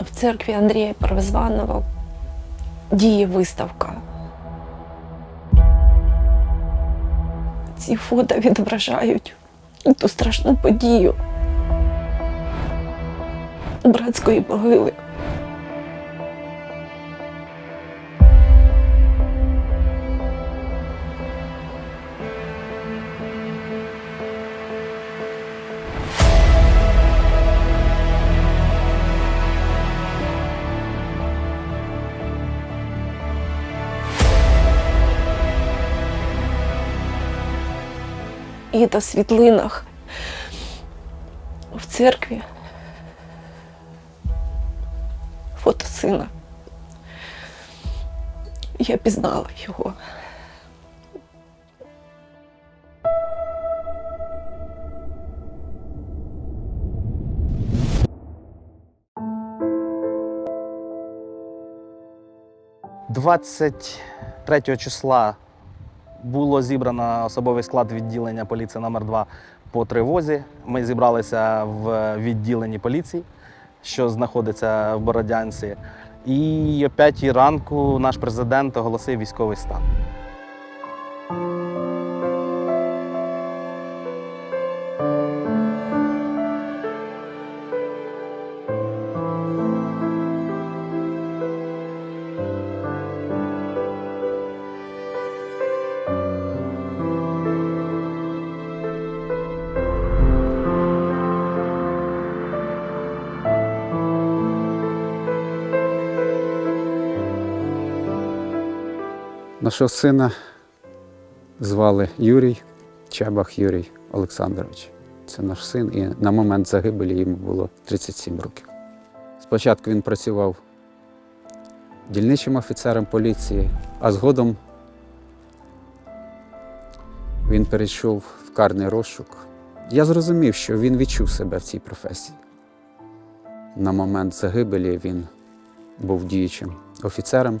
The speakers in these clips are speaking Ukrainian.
В церкві Андрія Первозваного діє виставка. Ці фото відображають ту страшну подію братської могили. І на світлинах в церкві фото сина. Я пізнала його. – 23 числа було зібрано особовий склад відділення поліції номер 2 по тривозі. Ми зібралися в відділенні поліції, що знаходиться в Бородянці. І о 5 ранку наш президент оголосив військовий стан. Нашого сина звали Юрій Чабах Юрій Олександрович. Це наш син, і на момент загибелі йому було 37 років. Спочатку він працював дільничим офіцером поліції, а згодом він перейшов в карний розшук. Я зрозумів, що він відчув себе в цій професії. На момент загибелі він був діючим офіцером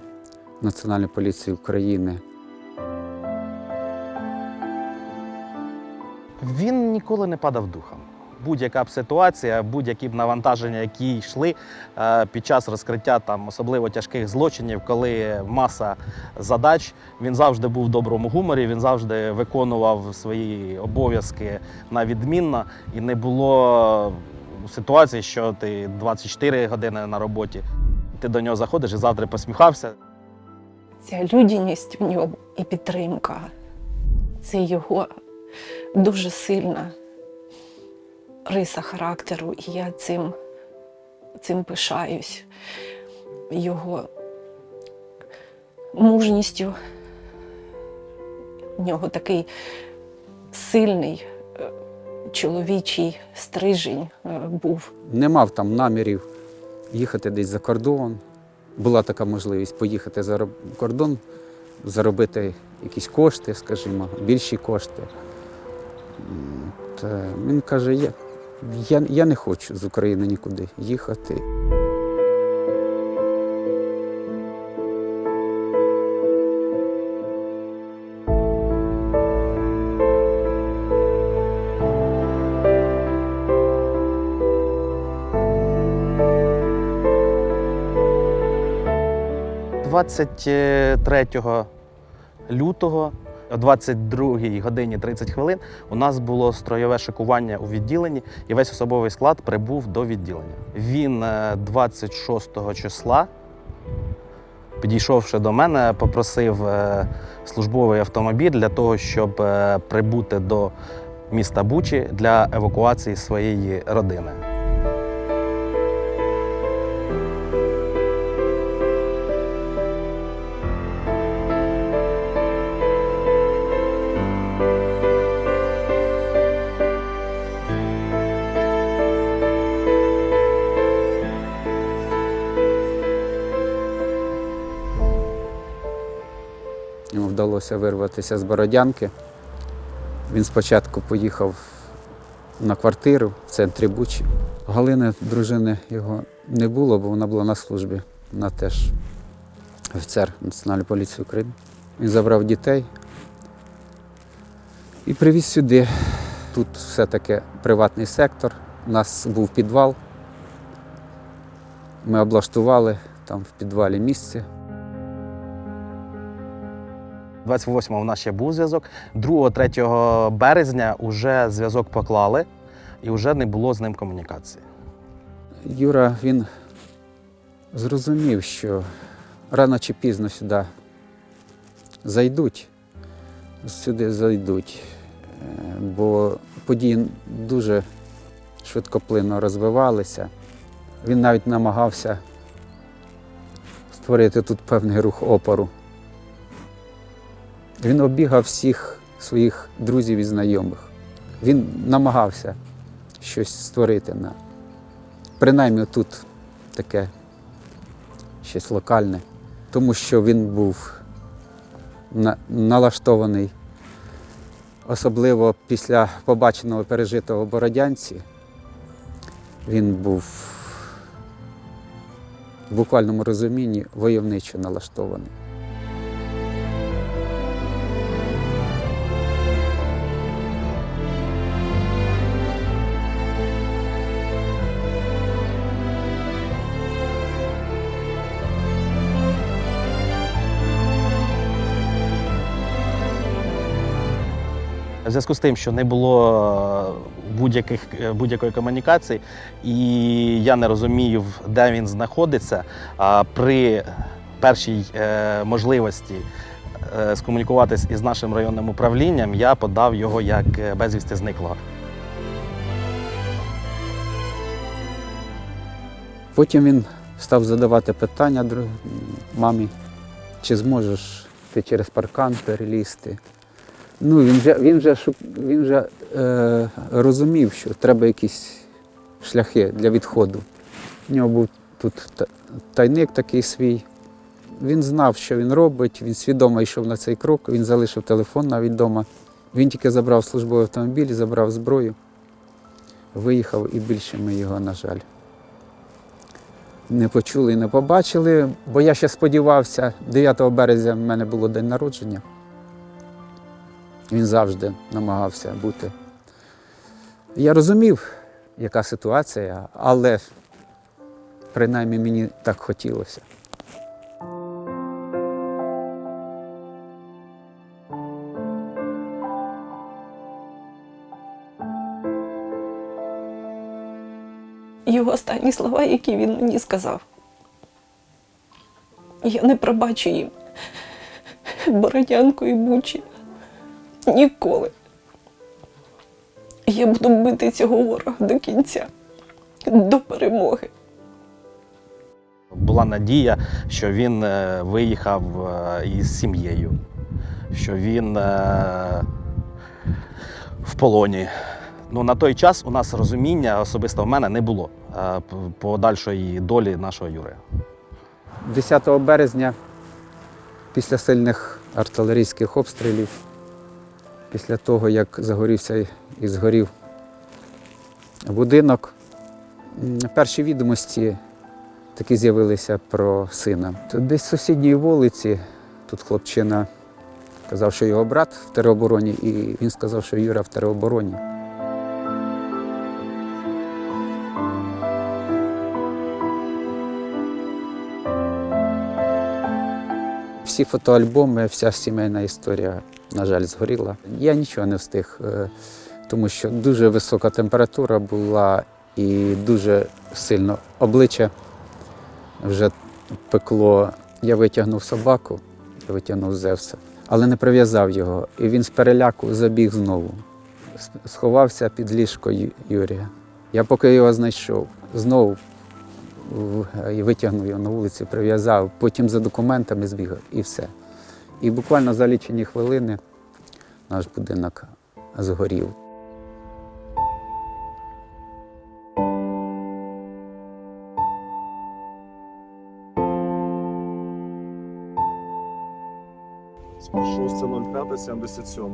Національної поліції України. Він ніколи не падав духом. Будь-яка б ситуація, будь-які б навантаження, які йшли е, під час розкриття там особливо тяжких злочинів, коли маса задач, він завжди був в доброму гуморі, він завжди виконував свої обов'язки на відмінно, і не було ситуації, що ти 24 години на роботі, ти до нього заходиш і завтра посміхався. Ця людяність в ньому і підтримка це його дуже сильна риса характеру, і я цим, цим пишаюсь. Його мужністю. В нього такий сильний е, чоловічий стрижень е, був. Не мав там намірів їхати десь за кордон. Була така можливість поїхати за кордон, заробити якісь кошти, скажімо, більші кошти. Та він каже, я, я, я не хочу з України нікуди їхати. – 23 лютого о 22 годині 30 хвилин у нас було строєве шикування у відділенні, і весь особовий склад прибув до відділення. Він е, 26 числа, підійшовши до мене, попросив е, службовий автомобіль для того, щоб е, прибути до міста Бучі для евакуації своєї родини. Вдалося вирватися з Бородянки. Він спочатку поїхав на квартиру в центрі Бучі. Галини, дружини його не було, бо вона була на службі. Вона теж офіцер Національної поліції України. Він забрав дітей і привіз сюди. Тут все-таки приватний сектор. У нас був підвал. Ми облаштували там в підвалі місце. 28-го у нас ще був зв'язок. 2-3 березня вже зв'язок поклали і вже не було з ним комунікації. Юра він зрозумів, що рано чи пізно сюди зайдуть, сюди зайдуть, Е, бо події дуже швидкоплинно розвивалися. Він навіть намагався створити тут певний рух опору. Він обігав всіх своїх друзів і знайомих. Він намагався щось створити на принаймні тут таке щось локальне, тому що він був на- налаштований, особливо після побаченого пережитого Бородянці. Він був в буквальному розумінні войовничо налаштований. В зв'язку з тим, що не було е, будь-яких, е, будь-якої комунікації, і я не розумів, де він знаходиться, а при першій е, можливості скомунікуватись із нашим районним управлінням, я подав його як безвісти зниклого. Потім він став задавати питання мамі, чи зможеш ти через паркан перелізти. Ну, він вже, він вже, він вже е, розумів, що треба якісь шляхи для відходу. У нього був тут тайник такий свій. Він знав, що він робить, він свідомо йшов на цей крок, він залишив телефон навіть вдома. Він тільки забрав службовий автомобіль, забрав зброю, виїхав і більше ми його, на жаль, не почули і не побачили, бо я ще сподівався, 9 березня в мене було день народження. Він завжди намагався бути. Я розумів, яка ситуація, але принаймні мені так хотілося. Його останні слова, які він мені сказав. Я не пробачу їм Бородянку і Бучі. Ніколи. Я буду бити цього ворога до кінця, до перемоги. Була надія, що він е, виїхав е, із сім'єю, що він е, в полоні. Ну, на той час у нас розуміння особисто в мене не було подальшої долі нашого Юри. 10 березня, після сильних артилерійських обстрілів, після того, як загорівся і згорів будинок, перші відомості такі з'явилися про сина. Десь з сусідньої вулиці, тут хлопчина казав, що його брат в теробороні, і він сказав, що Юра в теробороні. Всі фотоальбоми, вся сімейна історія, на жаль, згоріла. Я нічого не встиг, е, тому що дуже висока температура була і дуже сильно обличчя вже пекло. Я витягнув собаку, витягнув Зевса, але не прив'язав його. І він з переляку забіг знову. Сховався під ліжко Юрія. Я поки його знайшов, знову витягнув його на вулицю, прив'язав, потім за документами збігав і все. І буквально за лічені хвилини наш будинок згорів. З 6.05.77.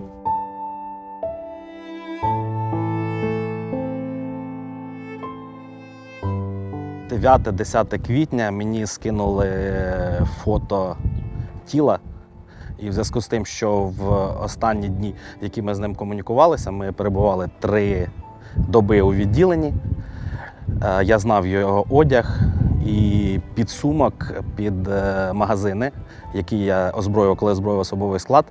9-10 квітня мені скинули фото тіла. І в зв'язку з тим, що в останні дні, які ми з ним комунікувалися, ми перебували три доби у відділенні. Е, Я знав його одяг і підсумок під е, магазини, які я озброював, коли озброював особовий склад.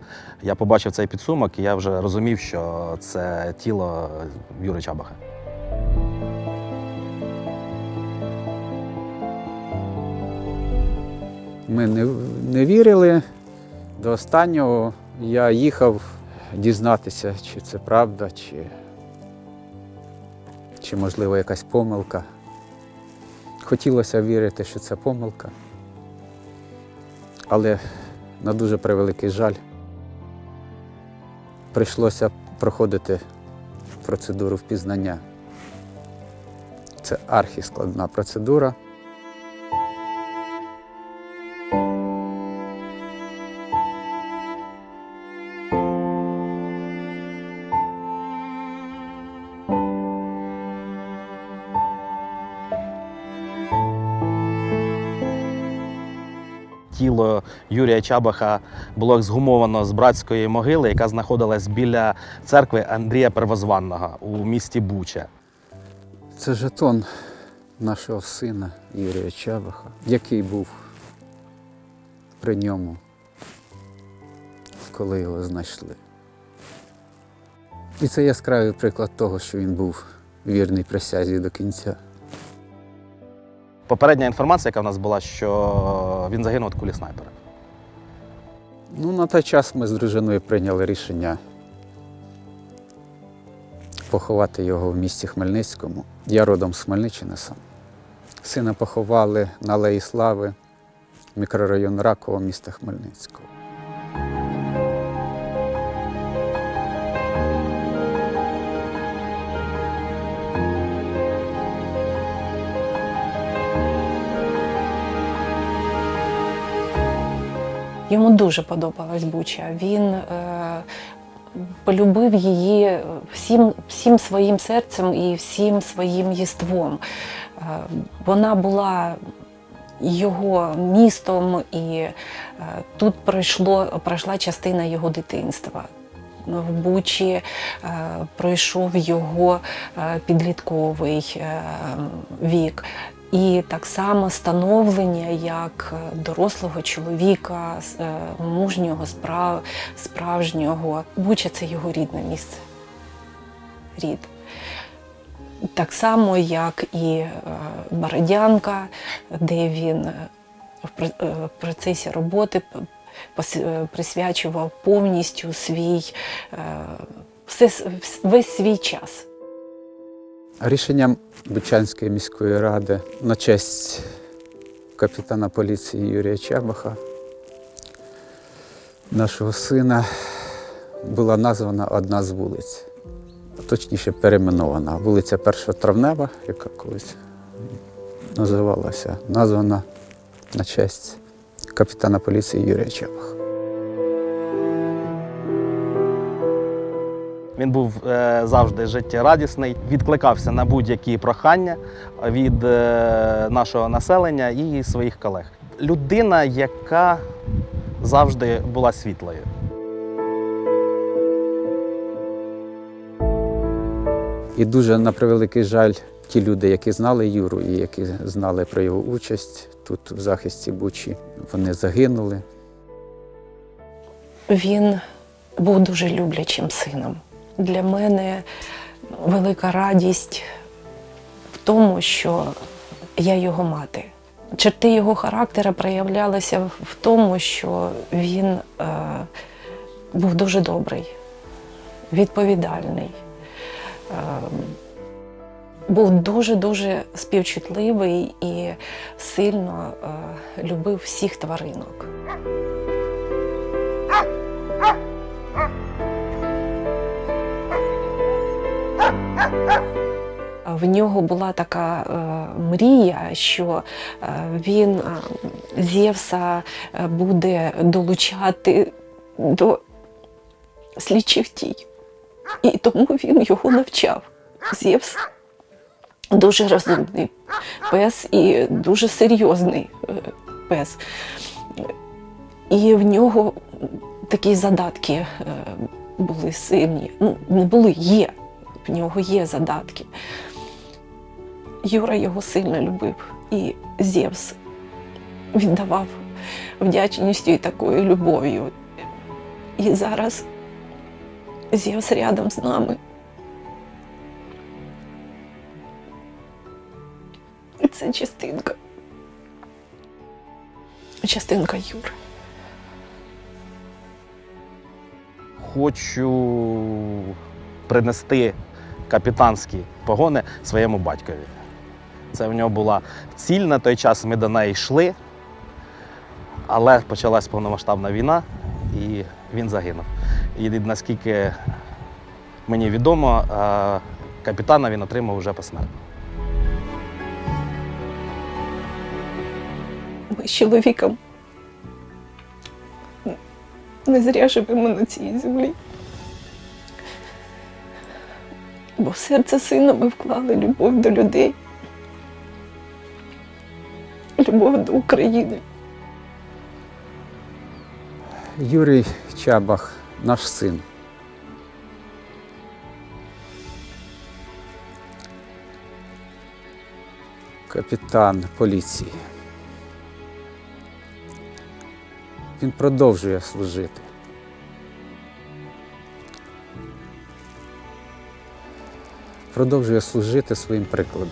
Я побачив цей підсумок, і я вже розумів, що це тіло Юри Чабаха. Ми не, не вірили до останнього. Я їхав дізнатися, чи це правда, чи, чи можливо якась помилка. Хотілося вірити, що це помилка. Але на дуже превеликий жаль прийшлося проходити процедуру впізнання. Це архіскладна процедура. Тіло Юрія Чабаха було ексгумовано з братської могили, яка знаходилась біля церкви Андрія Первозванного у місті Буча. Це жетон нашого сина Юрія Чабаха, який був при ньому, коли його знайшли. І це яскравий приклад того, що він був вірний присязі до кінця. Попередня інформація, яка в нас була, що він загинув від кулі снайпера. Ну, на той час ми з дружиною прийняли рішення поховати його в місті Хмельницькому. Я родом з Хмельниччини сам. Сина поховали на Леї Слави, мікрорайон Раково, міста Хмельницького. Йому дуже подобалась Буча. Він е, полюбив її всім, всім своїм серцем і всім своїм єством. Е, вона була його містом, і е, тут пройшло, пройшла частина його дитинства. В Бучі е, пройшов його е, підлітковий е, вік. І так само становлення як е, дорослого чоловіка, е, мужнього, справ, справжнього. Буча це його рідне місце. Рід. Так само, як і е, Бородянка, де він в про- в процесі роботи присвячував повністю свій все, весь свій час. Рішенням Бучанської міської ради на честь капітана поліції Юрія Чабаха, нашого сина, була названа одна з вулиць, точніше перейменована. Вулиця 1 Травнева, яка колись називалася, названа на честь капітана поліції Юрія Чабаха. Він був е, завжди життєрадісний, відкликався на будь-які прохання від е, нашого населення і своїх колег. Людина, яка завжди була світлою. І дуже на превеликий жаль, ті люди, які знали Юру і які знали про його участь тут в захисті Бучі, вони загинули. Він був дуже люблячим сином. Для мене велика радість в тому, що я його мати. Черти його характера проявлялися в- тому, що він е, був дуже добрий, відповідальний, е, був дуже-дуже співчутливий і сильно е, любив всіх тваринок. В нього була така е, мрія, що е, він е, Зевса е, буде долучати до слідчих дій. І тому він його навчав. Зевс дуже розумний пес і дуже серйозний е, пес. І в нього такі задатки е, були сильні. Ну, не були, є. В нього є задатки. Юра його сильно любив, і Зевс віддавав вдячністю і такою любов'ю. І зараз Зевс рядом з нами. Це частинка. Частинка Юри. Хочу принести капітанські погони своєму батькові. Це в нього була ціль на той час, ми до неї йшли, але почалась повномасштабна війна і він загинув. І наскільки мені відомо, е, капітана він отримав вже посмертно. Ми з чоловіком не зря живемо на цій землі. Бо в серце сина ми вклали любов до людей, любов до України. Юрій Чабах, наш син. Капітан поліції. Він продовжує служити. Продовжує служити своїм прикладом.